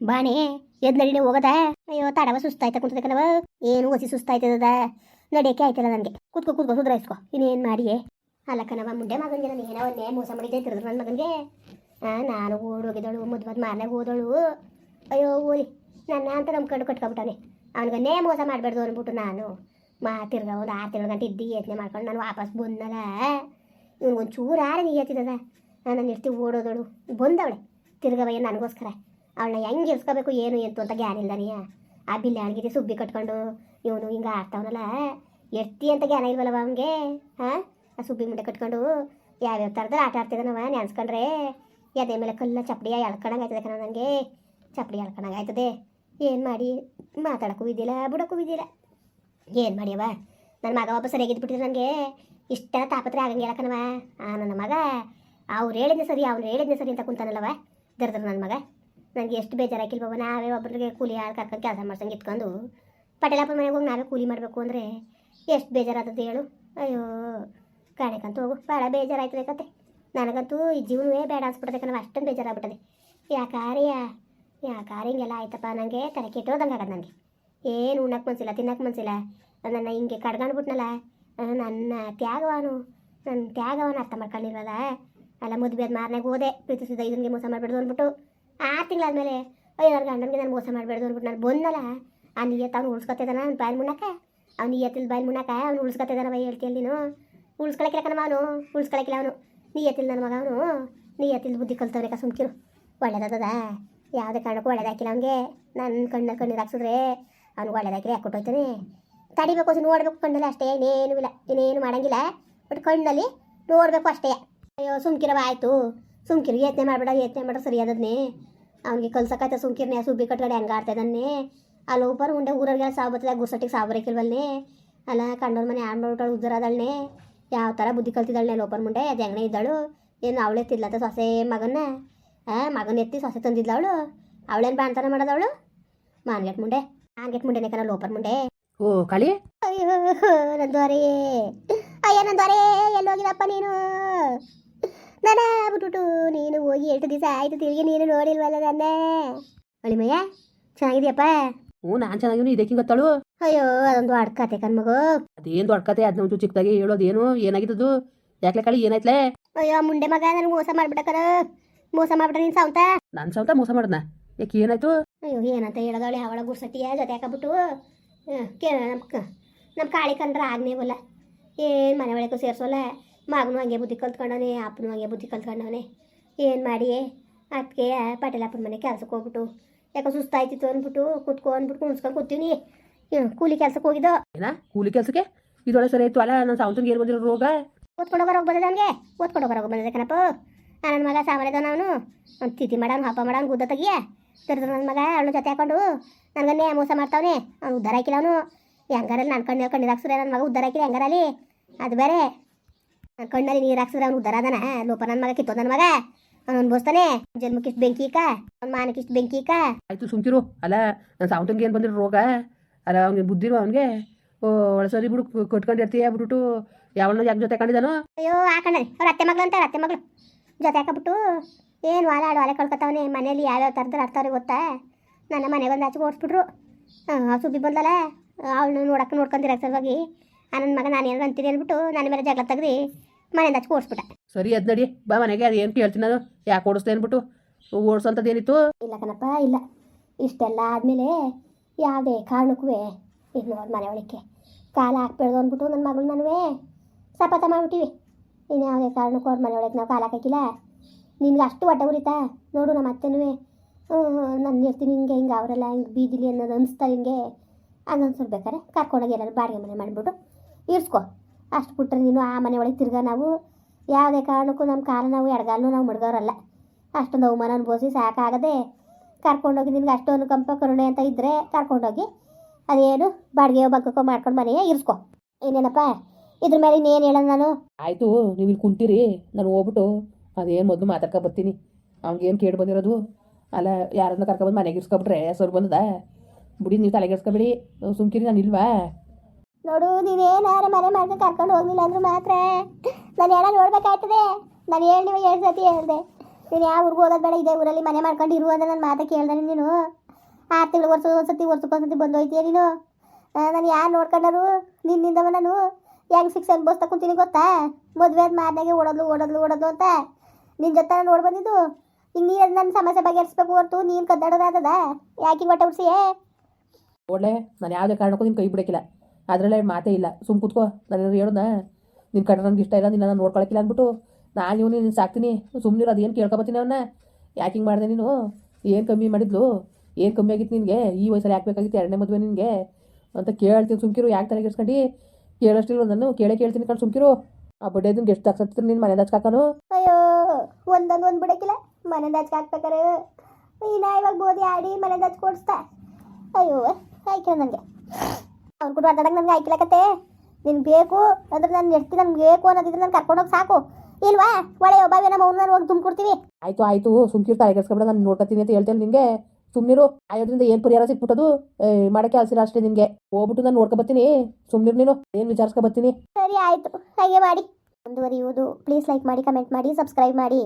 ಬಾಣೆ ಎದ್ ನಡಿ ಹೋಗದ? ಅಯ್ಯೋ, ತಡವ ಸುಸ್ತಾಯ್ತ ಕುಂತದ ಕಣವ ಏನು ಒಸಿ ಸುಸ್ತಾಯ್ತದ ನಡಿಯಕ್ಕೆ ಆಯ್ತಲ್ಲ ನನಗೆ ಕೂತ್ಕೋ ಕೂತ್ಕೋ ಸುಧಾರಿಸ್ಕೊ ಇನ್ನೇನು ಮಾಡಿಯೇ? ಅಲ್ಲ ಕಣವ ಮುಂಡೆ ಮಗನಿಗೆ ನಾನು ಏನೋ ಒಂದೇ ಮೋಸ ಮಾಡಿದ್ದೆ ತಿರುದ್ರು ನನ್ನ ಮಗನಿಗೆ. ನಾನು ಓಡೋಗಿದ್ದಳು ಮುದ್ಬದ್ ಮಾರ್ನಾಗ ಹೋದಳು. ಅಯ್ಯೋ, ಓಲಿ, ನನ್ನ ಅಂತ ನಮ್ಮ ಕಂಡು ಕಟ್ಕೊಬಿಟ್ಟವನೆ ಅವನಿಗನ್ನೇ ಮೋಸ ಮಾಡಬಾರ್ದು ಅಂದ್ಬಿಟ್ಟು ನಾನು. ಮಾ ತಿರ್ಗ ಒಂದು ಆರು ತಿರ್ಗ ಗಂಟೆ ಇದ್ದು ಯೋಚನೆ ಮಾಡ್ಕೊಂಡು ನಾನು ವಾಪಸ್ ಬಂದಲ್ಲ ಇವ್ನಿಗೆ ಒಂದು ಚೂರು ಆರ ನೀಯತ್ತಿದ್ದದ ನಾನು ಎಷ್ಟಿ ಓಡೋದಳು. ಬಂದವಳೆ. ತಿರ್ಗವಯ್ಯ ನನಗೋಸ್ಕರ? ಅವಳನ್ನ ಹೆಂಗೆ ಇರ್ಸ್ಕೋಬೇಕು ಏನು ಎಂತು ಅಂತ ಜ್ಞಾನ ಇಲ್ದಾನೆಯ ಆ ಬಿಲ್ಲೆ ಅಣಗಿರಿ ಸುಬ್ಬಿ ಕಟ್ಕೊಂಡು, ಇವನು ಹಿಂಗೆ ಆಡ್ತಾವನಲ್ಲ ಎಷ್ಟಿ ಅಂತ ಜ್ಞಾನ ಇಲ್ವಲ್ಲವ ಅವನಿಗೆ? ಹಾಂ ಆ ಸುಬ್ಬಿ ಮುಂಡೆ ಕಟ್ಕೊಂಡು, ಯಾವ್ಯಾವ ಥರದಲ್ಲಿ ಆಟ ಆಡ್ತಿದ್ದಾನವ ನೆನ್ಸ್ಕೊಂಡ್ರೆ ಎದೆ ಮೇಲೆ ಕಲ್ಲ ಚಪ್ಪಡಿ ಎಳ್ಕೊಂಡಂಗೆ ಆಯ್ತದೆ ಕಣ ನನಗೆ ಚಪ್ಪಡಿ ಎಳ್ಕೊಂಡಂಗೆ ಆಯ್ತದೆ. ಏನು ಮಾಡಿ? ಮಾತಾಡೋಕ್ಕೂ ಇದ್ದಿಲ್ಲ, ಬಿಡೋಕ್ಕೂ ಇದ್ದಿಲ್ಲ. ಏನು ಮಾಡಿಯವ? ನನ್ನ ಮಗ ಒಬ್ಬ ಸರಿಯಾಗಿದ್ದು ಬಿಟ್ಟಿದ್ರೆ ನನಗೆ ಇಷ್ಟೆಲ್ಲ ತಾಪತ್ರೆ ಆಗಂಗಿಲ್ಲ ಕಣವ ಆ ನನ್ನ ಮಗ, ಅವ್ರು ಹೇಳಿದ್ನೆ ಸರಿ, ಅವ್ನು ಹೇಳಿದ್ನೆ ಸರಿ ಅಂತ ಕುಂತಾನಲ್ಲವ ದರ್ದ್ರ ನನ್ನ ಮಗ. ನನಗೆ ಎಷ್ಟು ಬೇಜಾರಾಕಿಲ್ವವ ನಾವೇ ಒಬ್ಬರಿಗೆ ಕೂಲಿ ಆಳು ಕರ್ಕೊಂಡು ಕೆಲಸ ಮಾಡ್ಸಂಗೆ ಇಟ್ಕೊಂಡು ಪಟೇಲಪ್ಪ ಮನೆಗೆ ಹೋಗಿ ನಾವೇ ಕೂಲಿ ಮಾಡಬೇಕು ಅಂದರೆ ಎಷ್ಟು ಬೇಜಾರಾದದ್ದು ಹೇಳು. ಅಯ್ಯೋ ಕಾಣಕ್ಕಂತೂ ಹೋಗು. ಭಾಳ ಬೇಜಾರಾಯ್ತದೆ ಕತೆ. ನನಗಂತೂ ಈ ಜೀವನವೇ ಬೇಡ ಅನ್ಸ್ಬಿಡ್ತದೆ ಕಣ ಅಷ್ಟೊಂದು ಬೇಜಾರಾಗ್ಬಿಟ್ಟದೆ. ಯಾಕಾರ್ಯ ಯಾಕಾರ ಹಿಂಗೆಲ್ಲ ಆಯ್ತಪ್ಪ. ನನಗೆ ತಲೆ ಕೆಟ್ಟೋದಂಗೆ ಆಗದ ನನಗೆ ಏನು ಉಣ್ಣಕ್ಕೆ ಮನಸ್ಸಿಲ್ಲ ತಿನ್ನಕ್ಕೆ ಮನಸ್ಸಿಲ್ಲ ನನ್ನ ಹಿಂಗೆ ಕಡ್ಗಂಡ್ಬಿಟ್ನಲ್ಲ ನನ್ನ ತ್ಯಾಗವನು, ನನ್ನ ತ್ಯಾಗವನ್ನು ಅರ್ಥ ಮಾಡ್ಕೊಂಡಿರಲ್ಲ ಅಲ್ಲ ಮುದ್ಬೇದ ಮಾರನಾಗ ಹೋದೆ. ಪ್ರೀತಿಸಿದ ಇದನ್ಗೆ ಮೋಸ ಮಾಡಿಬಿಡ್ದು ಅಂದ್ಬಿಟ್ಟು. ಆರು ತಿಂಗಳಾದ್ಮೇಲೆ, ಅಯ್ಯೋ ಅವ್ರ ಗಂಡನಿಗೆ ನಾನು ಮೋಸ ಮಾಡಬೇಡ್ದು ಅಂದ್ಬಿಟ್ಟು ನಾನು ಬಂದಲ್ಲ ಅವ್ನು ಎತ್ತ ಅವ್ನು ಉಳ್ಸ್ಕೊತಿದ್ದಾನ ಅವ್ನು ಬಾಯಲ್ಲಿ ಮುಣ್ಣಾಕ ಅವ್ನು ಎತ್ತಿಲ್ ಬಾಯಲ್ಲಿ ಮುಣ್ಣಾಕ ಅವ್ನು ಉಳ್ಸ್ಕೊತಿದ್ದಾನ ಬೈ ಹೇಳ್ತೀಯಲ್ಲಿ ನೀನು ಉಳ್ಸ್ಕೊಳಕಿಲ್ಲ ಕಣಮ್ಮ ಅವನು, ಉಳ್ಸ್ಕೊಳಕಿಲ್ಲ ಅವನು. ನಿಯತ್ತಿಲ್ ನನ್ನ ಮಗ ಅವನು ನೀ ಎತ್ತಿಲ್ ಬುದ್ಧಿ ಕಲ್ತವ್ರೆ ಕಾ ಸುಮ್ಕಿರು. ಒಳ್ಳೇದದ ಯಾವುದೇ ಕಾರಣಕ್ಕೂ ಒಳ್ಳೇದಾಕಿಲ್ಲ ಅವ್ನಿಗೆ. ನನ್ನ ಕಣ್ಣ ಕಣ್ಣೀರು ಹಾಕ್ಸಿದ್ರೆ ಅವ್ನಿಗೆ ಒಳ್ಳೇದಾಕಿಲ್ಲ ಯಾಕೆ ಕೊಟ್ಟೋಯ್ತಾನೆ? ತಡಿಬೇಕು ಅಷ್ಟು ನೋಡ್ಬೇಕು ಕಣ್ಣಲ್ಲಿ ಅಷ್ಟೇ, ಇನ್ನೇನು ಇಲ್ಲ, ಇನ್ನೇನು ಮಾಡಂಗಿಲ್ಲ. ಬಟ್ ಕಣ್ಣಲ್ಲಿ ನೋಡಬೇಕು ಅಷ್ಟೇ. ಅಯ್ಯೋ, ಸುಮ್ಕಿರವ, ಆಯಿತು. ಸುಮ್ಕಿರು ಯತ್ನೆ ಮಾಡಬೇಡ ಯತ್ನೆ ಮಾಡ್ರೆ ಸರಿ ಅದನ್ನೇ ಅವ್ನಿಗೆ ಕಲ್ಸಕ್ಕಾಯ್ತ ಸುಮ್ಕಿರ್ನೇ ಸುಬ್ಬಿ ಕಟ್ಗಡೆ ಹೆಂಗೆ ಆಡ್ತಾಯಿದ್ದಾನೆ ಅಲ್ಲಿ ಒಬ್ಬರು ಉಂಡೆ ಊರವ್ರಿಗೆಲ್ಲ ಸಾವು ಬರ್ತದೆ ಗುರ್ಸಟ್ಟಿಗೆ ಸಾವು ಬರೋಕಿಲ್ವಲ್ಲೇ ಅಲ್ಲ ಕಂಡೋರ್ ಮನೆ ಆಡ್ ಮಾಡ್ಬಿಟ್ಟು ಉದ್ದರಾದಳ್ನೆ ಯಾವ ಥರ ಬುದ್ಧಿ ಕಲ್ತಿದ್ದಾಳೆ ಲೋಪರ್ ಮುಂಡೆ ಅದು ಹೆಂಗನೇ ಇದ್ದಾಳು. ಏನು ಅವಳೆ ತಿರ್ಲತ್ತ ಸೊಸೆ ಮಗನ್ನ? ಆ ಮಗನ ಎತ್ತಿ ಸೊಸೆ ತಂದಿದ್ದಳು ಅವಳು ಅವಳೇನು ಬಾಣ್ತಾನ ಮಾಡೋದವಳು? ಮಾನ್ಗೆಟ್ ಮುಂಡೆ ಮಾನ್ಗೆಟ್ ಮುಂಡೆನೇ ಕಣ ಲೋಪರ್ ಮುಂಡೆ. ಓ ಕಳಿ ಅಯ್ಯೋ ನಂದೋರೆ ಅಯ್ಯ ನಂದೋರೆ ಎಲ್ಲೋಗಿದಪ್ಪ ನೀನು? ನನ್ನ ಬಿಟ್ಬಿಟ್ಟು ನೀನು ಹೋಗಿ ಎಂಟು ದಿವಸ ಆಯ್ತು ತಿರುಗಿ ನೀನು ನೋಡಿಲ್ವಲ್ಲ ನನ್ನ. ಅಳಿಮಯ್ಯ ಚೆನ್ನಾಗಿದ್ಯಪ್ಪ? ಹ್ಞೂ ನಾನು ಚೆನ್ನಾಗಿನ ಇದಕ್ಕೆ ಗೊತ್ತಾಳು? ಅಯ್ಯೋ ಅದೊಂದು ಅಡ್ಕತೆ ಕಣ್ಮಗು. ಅದೇನು ದೊಡ್ಡ ಕತೆ ಅದನ್ನ ಒಂಚೂರು ಚಿಕ್ಕದಾಗಿ ಹೇಳೋದೇನು ಏನಾಗಿದ್ದದು? ಯಾಕೆ ಕಳಿ ಏನಾಯ್ತಲೆ? ಅಯ್ಯೋ ಮುಂಡೆ ಮಗ ನನಗೆ ಮೋಸ ಮಾಡ್ಬಿಟ್ಟಕರ ಮೋಸ ಮಾಡ್ಬಿಟ್ರೆ ನೀನು ಸಾವಂತ ನನ್ನ ಸೌತ ಮೋಸ ಮಾಡ್ದ ಯಾಕೆ ಏನಾಯ್ತು? ಅಯ್ಯೋ ಏನಂತ ಹೇಳದಳಿ ಅವಳ ಗುರ್ಸಟ್ಟಿಯ ಜೊತೆ ಹಾಕಬಿಟ್ಟು. ಕೇಳ ನಮ್ಮ ನಮ್ಮ ಕಾಳಿ ಕಂಡ್ರೆ ಆಗ್ನೇವಲ್ಲ. ಏನು ಮನೆ ಒಳಗೂ ಸೇರಿಸೋಲ್ಲ? ಮಗನೂ ಹಂಗೆ ಬುದ್ಧಿ ಕಲ್ತ್ಕೊಂಡವನೇ ಅಪ್ಪನೂ ಹಂಗೆ ಬುದ್ಧಿ ಕಲ್ತ್ಕೊಂಡವನೇ. ಏನು ಮಾಡಿ ಅದಕ್ಕೆ ಪಟೇಲಪ್ಪನ ಮನೆ ಕೆಲಸಕ್ಕೆ ಹೋಗ್ಬಿಟ್ಟು ಯಾಕೋ ಸುಸ್ತಾಯ್ತಿತ್ತು ಅಂದ್ಬಿಟ್ಟು ಕುತ್ಕೊ ಅಂದ್ಬಿಟ್ಟು ಕುಣಿಸ್ಕೊಂಡು ಕೂತೀವಿ ಕೂಲಿ ಕೆಲಸಕ್ಕೆ ಹೋಗಿದ್ದು. ಏನಾ? ಕೂಲಿ ಕೆಲಸಕ್ಕೆ? ಇದೊಳೆ ಸರಿ ಆಯ್ತು ಅಲ್ಲ ನನ್ನ ಸಾವಂತಂಗೆ ಏನು ಬಂದಿರೋ ರೋಗ? ಓದ್ಕೊಂಡು ಹೋಗೋರೋಗಿ ಬಂದಿದೆ ನನಗೆ ಓದ್ಕೊಂಡು ಹೋಗೋರೋಗಿ ಬಂದಿದೆ ಕಣಪ್ಪ. ನನ್ನ ಮಗ ಸಾಮಾನ್ಯದ ನಾನು ಒಂದು ತಿಥಿ ಮಾಡೋನು ಹಬ್ಬ ಮಾಡೋನು ಗುದ್ದ ತೆಗಿಯ. ತಿರ್ದು ನನ್ನ ಮಗ ಅವಳು ಜೊತೆ ಹಾಕೊಂಡು ನನಗನ್ನೇ ಮೋಸ ಮಾಡ್ತಾವನೆ. ಅವ್ನು ಉದ್ಧಾರ ಹಾಕಿಲ್ಲ ಅವನು. ಹೆಂಗಾರಲ್ಲಿ ನನ್ನ ಕಣ್ಣಲ್ಲಿ ಕಣ್ಣೀರು ಹಾಕ್ಸ್ರೆ ನನ್ನ ಮಗ ಉದ್ಧಾರ ಹಾಕಿಲ್ಲ ಹೆಂಗಾರಲ್ಲಿ? ಅದು ಬೇರೆ. ಕಣ್ಣಲ್ಲಿ ನೀರು ಹಾಕ್ಸಿದ್ರೆ ಅವ್ನು ಉದ್ಧಾರ ಅದನ. ಲೋಪ ನನ್ನ ಮಗ ಕಿತ್ತೋ ನನ್ನ ಮಗ? ಅವ್ನು ಅನ್ಬೋಸ್ತಾನೆ ಜನ್ಮಕ್ಕಿಷ್ಟು ಬೆಂಕಿ ಇಕ್ಕ ಅವ್ನ ಮಾನಕ್ಕಿಷ್ಟು ಬೆಂಕಿ ಇಕ್ಕ ಆಯ್ತು ಸುಮ್ಕಿರು ಅಲ್ಲ ನನ್ನ ಸಾವಂತಂಗೆ ಏನು ಬಂದಿರೋ ರೋಗ? ಅಲ್ಲ ಅವ್ನಿಗೆ ಬುದ್ಧಿರು ಅವನಿಗೆ? ಓ ಬಿಡು ಸರಿ ಬಿಡು ಕಟ್ಕೊಂಡಿರ್ತೀಯ ಬಿಟ್ಬಿಟ್ಟು. ಯಾವನ ಯಾಕೆ ಜೊತೆ ಕಂಡಿದ್ದಾನೋ ಅಯ್ಯೋ ಹಾಕೊಂಡನೆ ಅವ್ರ ಅತ್ತೆ ಮಗಳು ಅಂತಾರೆ ಅತ್ತೆ ಮಗಳು. ಜೊತೆ ಹಾಕಬಿಟ್ಟು. ಏನು ವಾಲ ಆಡು ವಾಲೆ ಕಳ್ಕೊತಾವನೆ. ಮನೇಲಿ ಯಾವ್ಯಾವ ಥರದ್ದು ಅರ್ಥವ್ರಿಗೆ ಗೊತ್ತಾ? ನನ್ನ ಮನೆ ಬಂದು ಆಚೆಗೆ ಓಡಿಸ್ಬಿಟ್ರು ಹಾಂ ಸುಬ್ಬಿ ಬಂದಲ್ಲ? ಅವಳನ್ನ ನೋಡಕ್ಕೆ ನೋಡ್ಕೊಂಡಿರ ಸಲುವಾಗಿ. ಆ ನನ್ನ ಮಗ ನಾನು ಏನಾರು ಅಂತೀನಿ ಅಂದ್ಬಿಟ್ಟು ನನ್ನ ಮೇಲೆ ಜಗಳ ತೆಗ್ದು. ಮನೆಯಿಂದ ಹಚ್ಚಿ ಓಡಿಸ್ಬಿಟ್ಟೆ. ಸರಿ ಅದ್ ನಡಿ. ಬಾ ಮನೆಗೆ ಅದು ಏನು ಹೇಳ್ತೀನಿ ಅದು? ಯಾಕೆ ಓಡಿಸ್ದೆ ಅಂದ್ಬಿಟ್ಟು ಓಡಿಸೋಂಥದ್ದು ಏನಿತ್ತು? ಇಲ್ಲ ಕಣಪ್ಪ ಇಲ್ಲ. ಇಷ್ಟೆಲ್ಲ ಆದಮೇಲೆ ಯಾವುದೇ ಕಾರಣಕ್ಕೂ ಇದು ನೋಡಿ ಮನೆ ಒಳಕ್ಕೆ. ಕಾಲ ಹಾಕ್ಬೇಡ್ದು ಅಂದ್ಬಿಟ್ಟು ನನ್ನ ಮಗಳು ನನ್ವೇ ಸಪಾತ ಮಾಡಿಬಿಟ್ಟಿವಿ. ಇನ್ನು ಯಾವುದೇ ಕಾರಣಕ್ಕೂ ಅವ್ರ ಮನೆ ಒಳಗೆ ನಾವು ಕಾಲ ಹಾಕಿಲ್ಲ ನಿನ್ಗೆ ಅಷ್ಟು ಹೊಟ್ಟೆ ಉರಿತಾ? ನೋಡು ನಮ್ಮ ಅತ್ತೆನೂ ನಾನು ಇರ್ತೀನಿ ಹಿಂಗೆ ಹಿಂಗೆ ಅವರೆಲ್ಲ ಹಿಂಗೆ ಬೀದಿಲಿ ಅನ್ನೋದು ಅನಿಸ್ತಾರೆ ಹಿಂಗೆ. ಹಂಗೆ ಅನ್ಸಿರ್ಬೇಕಾರೆ ಕರ್ಕೊಂಡೋಗಿ ಎಲ್ಲರೂ ಬಾಡಿಗೆ ಮನೆ ಮಾಡಿಬಿಟ್ಟು ಇರ್ಸ್ಕೊ. ಅಷ್ಟು ಬಿಟ್ಟರೆ ನೀನು ಆ ಮನೆ ಒಳಗೆ ತಿರ್ಗಾ ನಾವು ಯಾವುದೇ ಕಾರಣಕ್ಕೂ ನಮ್ಮ ಕಾಲ ನಾವು ಎಡಗಾಲು ನಾವು ಮುಡ್ಗೋರಲ್ಲ. ಅಷ್ಟೊಂದು ಅವಮಾನ ಅನುಭವಿಸಿ ಸಾಕಾಗದೆ ಕರ್ಕೊಂಡೋಗಿ ನಿನ್ಗೆ ಅಷ್ಟೊಂದು ಕಂಪ, ಕರುಣೆ ಅಂತ ಇದ್ದರೆ ಕರ್ಕೊಂಡೋಗಿ ಅದೇನು ಬಾಡಿಗೆ ಬಂಕಕ್ಕೋ ಮಾಡ್ಕೊಂಡು ಮನೆಯೇ ಇರಿಸ್ಕೊ. ಏನೇನಪ್ಪ ಇದ್ರ ಮೇಲೆ ಇನ್ನೇನು ಹೇಳೋದು ನಾನು? ಆಯಿತು, ನೀವು ಇಲ್ಲಿ ಕುಂತೀರಿ. ನಾನು ಹೋಗ್ಬಿಟ್ಟು ಅದೇನು ಮೊದಲು ಮಾತಾಡ್ಕೊ ಬರ್ತೀನಿ. ಅವ್ನಿಗೇನು ಕೇಳಿ ಬಂದಿರೋದು? ಅಲ್ಲ, ಯಾರನ್ನ ಕರ್ಕೊಂಡ್ಬಂದು ಮನೆಗೆ ಇರ್ಸ್ಕೊಬಿಟ್ರೆ ಸರ್ ಬಂದದ? ಬಿಡಿ, ನೀವು ತಲೆಗೆಡ್ಸ್ಕೊಬೇಡಿ ಸುಮ್ಕಿರಿ, ನಾನು ಇಲ್ವಾ? ನೋಡು ನೀವೇನಾರ ಮನೆ ಮಾಡ್ಕೊಂಡು ಕರ್ಕೊಂಡು ಹೋಗ್ಲಿಲ್ಲ ಅಂದ್ರೆ ಮಾತ್ರ. ನಾನು ಹೇಳ ನೋಡ್ಬೇಕಾಗ್ತದೆ ನಾನು ಹೇಳಿ, ನೀವು ಎರಡು ಸತಿ ಹೇಳಿದೆ. ನೀನು ಯಾವ ಊರಿಗೆ ಹೋಗೋದು ಬೇಡ, ಇದೇ ಊರಲ್ಲಿ ಮನೆ ಮಾಡ್ಕೊಂಡು ಇರು ಅಂತ ನನ್ನ ಮಾತು ಕೇಳ್ದೆ ನೀನು. ಆರು ತಿಂಗಳು ವರ್ಷ ಒಂದ್ಸತಿ ವರ್ಷಕ್ಕೊಂದ್ಸತಿ ಬಂದು ಹೋಯ್ತೀಯ ನೀನು? ನಾನು ಯಾರು ನೋಡ್ಕೊಂಡರು ನಿನ್ನಿಂದವ ನಾನು? ಹೆಂಗೆ ಶಿಕ್ಷೆ ಅನ್ಬೋಸ್ತಾ ಕುಂತೀನಿ ಗೊತ್ತಾ? ಮದುವೆ ಅದು ಮಾದಾಗೆ ಓಡೋದ್ಲು ಓಡೋದ್ಲು ಓಡೋದ್ಲು ಅಂತ. ನಿನ್ನ ಜೊತೆ ನೋಡಿ ಬಂದಿದ್ದು ಈಗ ನೀನು ನನ್ನ ಸಮಸ್ಯೆ ಬಗೆಹರಿಸ್ಬೇಕು ಹೊರತು ನೀನು ಕದ್ದಾಡೋದಾದದ ಯಾಕೆ ಹೊಟ್ಟೆ ಉಡ್ಸಿಯೇ? ಒಳ್ಳೆ ನಾನು ಯಾವುದೇ ಕಾರಣಕ್ಕೂ ನಿನ್ನ ಕೈ ಬಿಡೋಕ್ಕಿಲ್ಲ. ಅದರಲ್ಲೇ ಮಾತೇ ಇಲ್ಲ. ಸುಮ್ ಕುತ್ಕೋ. ನಾನು ಹೇಳೋಣ ನಿನ್ನ ಕಡೆ ನನಗೆ ಇಷ್ಟ ಇಲ್ಲ ನಿನ್ನ ನಾನು ನೋಡ್ಕೊಳಕ್ಕಿಲ್ಲ ಅಂದ್ಬಿಟ್ಟು ನಾನು ಇವನು ನೀನು ಸಾಕ್ತೀನಿ. ಸುಮ್ಮನೆ ಅದೇನು ಕೇಳ್ಕೊಬತ್ತೀನಿ ಅವನ್ನ ಯಾಕೆ ಹಿಂಗೆ ಮಾಡಿದೆ ನೀನು? ಏನು ಕಮ್ಮಿ ಮಾಡಿದ್ಲು? ಏನು ಕಮ್ಮಿ ಆಗಿತ್ತು ನಿನಗೆ? ಈ ವಯಸ್ಸಲ್ಲಿ ಯಾಕೆ ಬೇಕಾಗಿತ್ತು ಎರಡನೇ ಮದುವೆ ನಿನಗೆ? ಅಂತ ಕೇಳ್ತೀನಿ ಸುಮ್ಕಿರು ಯಾಕೆ ತಲೆ ಇಡ್ಸ್ಕೊಂಡು ಕೇಳೋಷ್ಟಿಲ್ಲ ನಾನು ಕೇಳೇ ಕೇಳ್ತೀನಿ ಕಣ್ ಸುಮ್ಕಿರು ಆ ಬಡ್ಡೆದನ್ಗೆ ಎಷ್ಟು ನಿನ್ನ ಮನೆ ಹಚ್ಕಾಕನು ಅಯ್ಯೋ, ಒಂದೊಂದು ಒಂದು ಬಿಡಕ್ಕಿಲ್ಲ ಮನೆ ಹಚ್ಚ ಹಾಕ್ಬೇಕಾರೆ. ಇನ್ನ ಇವಾಗ ಬೋದಿ ಆಡಿ ಮನೆ ಹಚ್ಚ ಕೊಡಿಸ್ತಾ ಅಯ್ಯೋ ಆಯ್ಕೆ ನನಗೆ. ಅವ್ನು ಕೂಡ ಮಾತಾಡಕ್ಕೆ ನನಗೆ ಆಯ್ಕಿಲಕತ್ತೆ. ನಿನ್ ಬೇಕು ಅಂದ್ರೆ ನಾನು ಎಡ್ತಿ ನನ್ಗೆ ಬೇಕು ಅನ್ನೋದಿದ್ರೆ ನಾನು ಕರ್ಕೊಂಡೋಗಿ ಸಾಕು. ಇಲ್ವಾ? ಒಳ್ಳೆ ಒಬ್ಬ ನಮ್ಮ ಅವ್ನು ನಾನು ಹೋಗಿ ತುಂಬಿಕೊಡ್ತೀವಿ. ಆಯ್ತು ಆಯ್ತು ಸುಮ್ಕಿರ್ತ ತಲೆ ಕೆಡ್ಸ್ಕೊಬೇಡ ನಾನು ನೋಡ್ಕೊತೀನಿ ಅಂತ ಹೇಳ್ತೇನೆ ನಿನಗೆ. ಸುಮ್ನಿರು ಆಯೋದ್ರಿಂದ ಏನು ಪರಿಹಾರ ಸಿಕ್ಬಿಟ್ಟದು? ಮಾಡಕ್ಕೆ ಅಲ್ಸಿರ ಅಷ್ಟೇ ನಿನಗೆ. ಹೋಗ್ಬಿಟ್ಟು ನಾನು ನೋಡ್ಕೊಬತ್ತೀನಿ ಸುಮ್ನಿರು ನೀನು ಏನು ವಿಚಾರಿಸ್ಕೊಬತ್ತೀನಿ ಸರಿ ಆಯ್ತು. ಹಾಗೆ ಮಾಡಿ. ಮುಂದುವರಿಯುವುದು ಪ್ಲೀಸ್ ಲೈಕ್ ಮಾಡಿ ಕಮೆಂಟ್ ಮಾಡಿ ಸಬ್ಸ್ಕ್ರೈಬ್ ಮಾಡಿ.